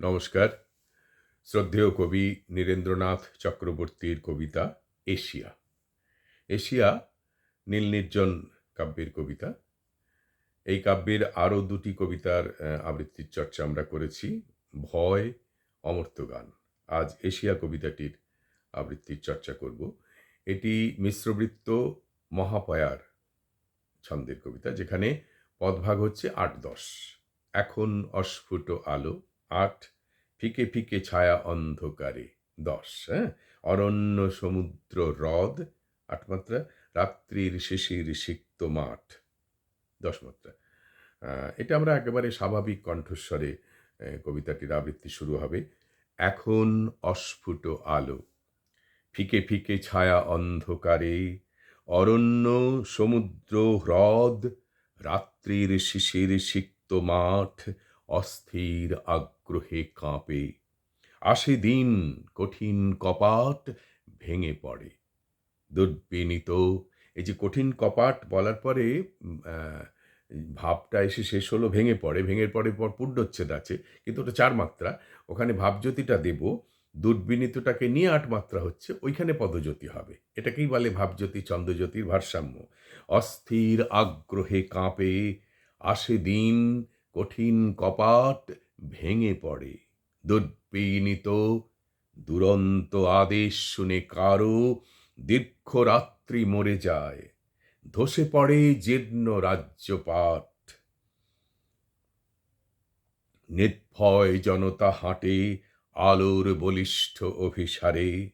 নমস্কার। শ্রদ্ধেয় কবি নীরেন্দ্রনাথ চক্রবর্তীর কবিতা এশিয়া। এশিয়া নীল নির্জন কাব্যের কবিতা। এই কাব্যের আরও দুটি কবিতার আবৃত্তির চর্চা আমরা করেছি। ভয়, অমর্ত্য গান। আজ এশিয়া কবিতাটির আবৃত্তির চর্চা করব। এটি মিশ্রবৃত্ত মহাপয়ার ছন্দের কবিতা, যেখানে পদভাগ হচ্ছে আট দশ। এখন অস্ফুট আলো আট, ফিকে ফিকে ছায়া অন্ধকারে। দশ হ্যাঁ? অরণ্য সমুদ্র হ্রদ, আট মাত্রা, রাত্রির শিশির সিক্ত মাঠ। দশ মাত্রা। এটা আমরা একেবারে স্বাভাবিক কণ্ঠস্বরে কবিতাটির আবৃত্তি শুরু হবে। এখন অস্ফুট আলো। ফিকে ফিকে ছায়া অন্ধকারে। অরণ্য সমুদ্র হ্রদ, রাত্রির শিশির সিক্ত মাঠ। অস্থির আগ্রহে কাঁপে। আসে দিন কঠিন কপাট ভেঙে পড়ে। দুর্বিনীত, এই যে কঠিন কপাট বলার পরে ভাবটা এসে শেষ হলো, ভেঙে পড়ে ভেঙে পড়ে পর পুণ্যচ্ছেদ আছে, কিন্তু ওটা চার মাত্রা। ওখানে ভাবজ্যোতিটা দেব, দুর্বিনীতটাকে নিয়ে আট মাত্রা হচ্ছে, ওইখানে পদজ্যোতি হবে। এটাকেই বলে ভাবজ্যোতি চন্দ্রজ্যোতির ভারসাম্য। অস্থির আগ্রহে কাঁপে, আসে দিন কঠিন কপাট ভেঙে পড়ে। দুর্বিনীত, দুরন্ত আদেশ শুনে কারও দীর্ঘ রাত্রি মরে যায়। ধসে পড়ে জীর্ণ রাজ্যপাট। নির্ভয় জনতা হাঁটে আলোর বলিষ্ঠ অভিসারে।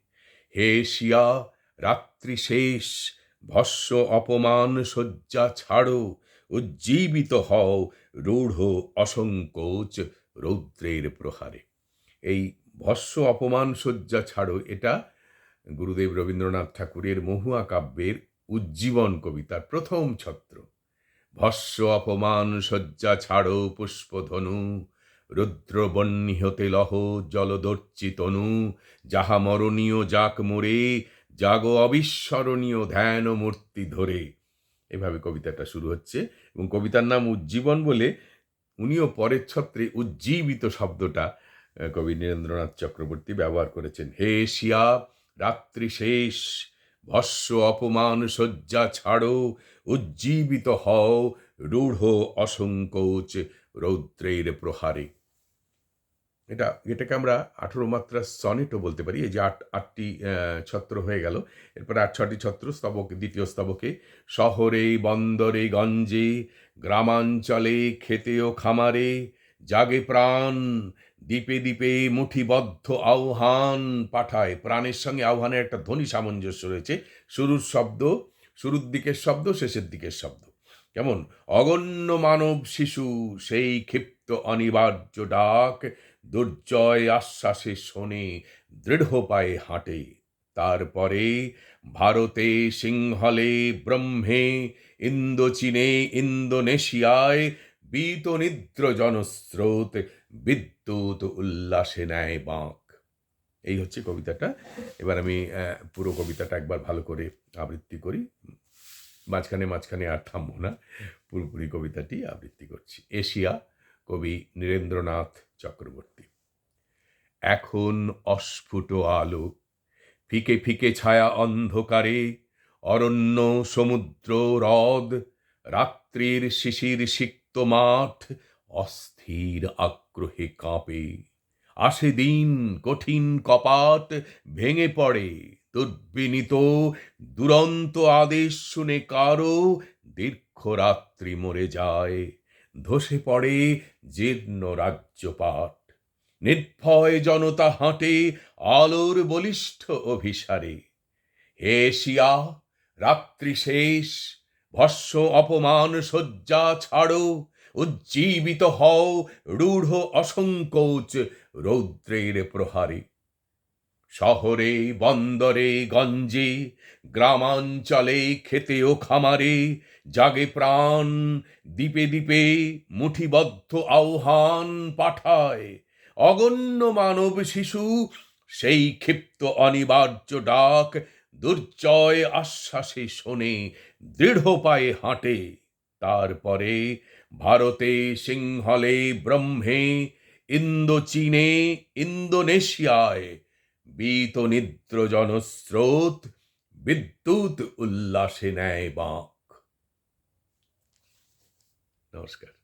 হে শিয়া, রাত্রি শেষ, ভস্য অপমান শয্যা ছাড়ো। উজ্জীবিত হও রূঢ় অসংকোচ রৌদ্রের প্রহারে। এই ভস্য অপমান শয্যা ছাড়ো এটা গুরুদেব রবীন্দ্রনাথ ঠাকুরের মহুয়া কাব্যের উজ্জীবন কবিতার প্রথম ছত্র। ভস্য অপমান শয্যা ছাড়ো পুষ্পধনু রুদ্রবন্যী হতে লহ জলদর্চি তনু যাহা মরণীয় যাক মোরে, জাগো অবিস্মরণীয় ধ্যান মূর্তি ধরে। এভাবে কবিতাটা শুরু হচ্ছে এবং কবিতার নাম উজ্জীবন বলে উনিও পরের ছত্রে উজ্জীবিত শব্দটা কবি নীরেন্দ্রনাথ চক্রবর্তী ব্যবহার করেছেন। হে শিয়া, রাত্রি শেষ, ভস্য অপমান শয্যা ছাড়ো, উজ্জীবিত হও, রূঢ় অসংকোচ রৌদ্রের প্রহারে। এটা, এটাকে আমরা আঠেরো মাত্রা সনেটও বলতে পারি। এই যে আট, আটটি ছত্র হয়ে গেল। এরপরে আট, ছটি ছত্র, স্তবক, দ্বিতীয় স্তবকে, শহরে, বন্দরে, গঞ্জে, গ্রামাঞ্চলে, খেতে ও খামারে, জাগে প্রাণ, দ্বীপে দ্বীপে মুঠিবদ্ধ আহ্বান পাঠায়। প্রাণের সঙ্গে আহ্বানের একটা ধ্বনি সামঞ্জস্য রয়েছে। শুরুর শব্দ, শুরুর দিকের শব্দ, শেষের দিকের শব্দ। কেমন? অগণ্য মানব শিশু, সেই ক্ষিপ্ত অনিবার্য ডাক দুর্জয় আশ্বাসে শোনে, দৃঢ় পায়ে হাঁটে। তারপরে ভারতে সিংহলে, ব্রহ্মে, ইন্দোচীনে, ইন্দোনেশিয়ায় বীত নিদ্র জনস্রোত, বিদ্যুৎ উল্লাসে নেয় বাঁক। এই হচ্ছে কবিতাটা। এবার আমি পুরো কবিতাটা একবার ভালো করে আবৃত্তি করি। মাঝখানে মাঝখানে আর থামবো না। পুরোপুরি কবিতাটি আবৃত্তি করছি। এশিয়া, কবি নীরেন্দ্রনাথ চক্রবর্তী। এখন অস্ফুট আলো, ফিকে ফিকে ছায়া অন্ধকারে, অরণ্য, সমুদ্র, হ্রদ, রাত্রির শিশির সিক্ত মাঠ অস্থির আগ্রহে কাঁপে। আসে দিন, কঠিন কপাট ভেঙে পড়ে, দুর্বিনীত, দুরন্ত আদেশ শুনে কারও দীর্ঘ রাত্রি মরে যায়। ধসে পড়ে জীর্ণ রাজ্যপাট। নির্ভয় জনতা হাঁটে আলোর বলিষ্ঠ অভিসারে। হে শিয়া, রাত্রি শেষ, ভস্য অপমান শয্যা ছাড়ো, উজ্জীবিত হও রূঢ় অসংকোচ রৌদ্রের প্রহারে। শহরে, বন্দরে, গঞ্জে, গ্রামাঞ্চলে খেতে ও খামারে জাগে প্রাণ, দ্বীপে দ্বীপে মুঠিবদ্ধ আহ্বান পাঠায়। অগণ্য মানব শিশু, সেই ক্ষিপ্ত অনিবার্য ডাক দুর্জয় আশ্বাসে শোনে, দৃঢ় পায়ে হাঁটে। তারপরে ভারতে, সিংহলে, ব্রহ্মে ইন্দো চীনে ইন্দোনেশিয়ায় বীত নিদ্র জনস্রোত বিদ্যুৎ উল্লাসে নেয় বাঁক। নমস্কার।